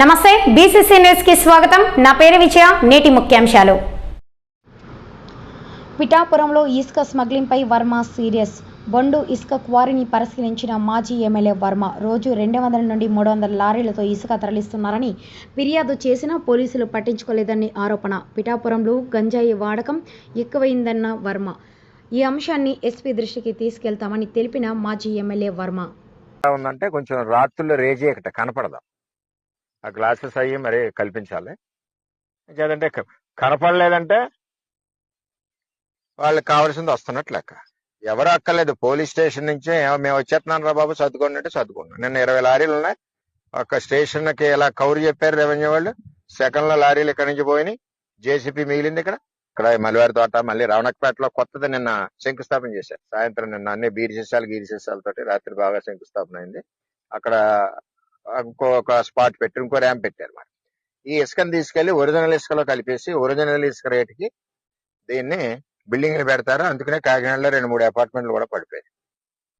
నమస్తే బీసీసీ న్యూస్కి స్వాగతం. నా పేరు విజయ నేటి ముఖ్యాంశాలు. పిఠాపురంలో ఇసుక స్మగ్లింగ్పై వర్మ సీరియస్. బొండు ఇసుక క్వారీని పరిశీలించిన మాజీ ఎమ్మెల్యే వర్మ రోజు రెండు వందల నుండి మూడు వందల లారీలతో ఇసుక తరలిస్తున్నారని ఫిర్యాదు చేసినా పోలీసులు పట్టించుకోలేదని ఆరోపణ. పిఠాపురంలో గంజాయి వాడకం ఎక్కువైందన్న వర్మ. ఈ అంశాన్ని ఎస్పీ దృష్టికి తీసుకెళ్తామని తెలిపిన మాజీ ఎమ్మెల్యే వర్మ. ఉందంటే కొంచెం రాత్రుల్లో రేజీ కనపడదు? ఆ గ్లాసెస్ అయ్యి మరి కల్పించాలి. ఇంకేదంటే కనపడలేదంటే వాళ్ళకి కావాల్సింది వస్తున్నట్టు లెక్క. ఎవరు అక్కర్లేదు పోలీస్ స్టేషన్ నుంచి మేము వచ్చేస్తున్నాను రా బాబు సర్దుకోండి అంటే సర్దుకున్నాం నిన్న ఇరవై లారీలు ఉన్నాయి. ఒక స్టేషన్కి ఇలా కౌరు చెప్పారు రెవెన్యూ వాళ్ళు. సెకండ్లో లారీలు ఇక్కడ నుంచి పోయినాయి. జేసీపీ మిగిలింది ఇక్కడ. ఇక్కడ మలివారి తోట మళ్ళీ రవణకపేటలో కొత్తది నిన్న శంకుస్థాపన చేశారు. సాయంత్రం నిన్న అన్ని బీరిశేషాలు సీసాలు గీరి సీసాలతోటి రాత్రి బాగా శంకుస్థాపన అయింది. అక్కడ ఇంకొక స్పాట్ పెట్టి ఇంకో ర్యాంప్ పెట్టారు మరి. ఈ ఇసుకను తీసుకెళ్ళి ఒరిజినల్ ఇసుకలో కలిపేసి ఒరిజినల్ ఇసుక రేటుకి దీన్ని బిల్డింగ్ని పెడతారు. అందుకనే కాకినాడలో రెండు మూడు అపార్ట్మెంట్లు కూడా పడిపోయాయి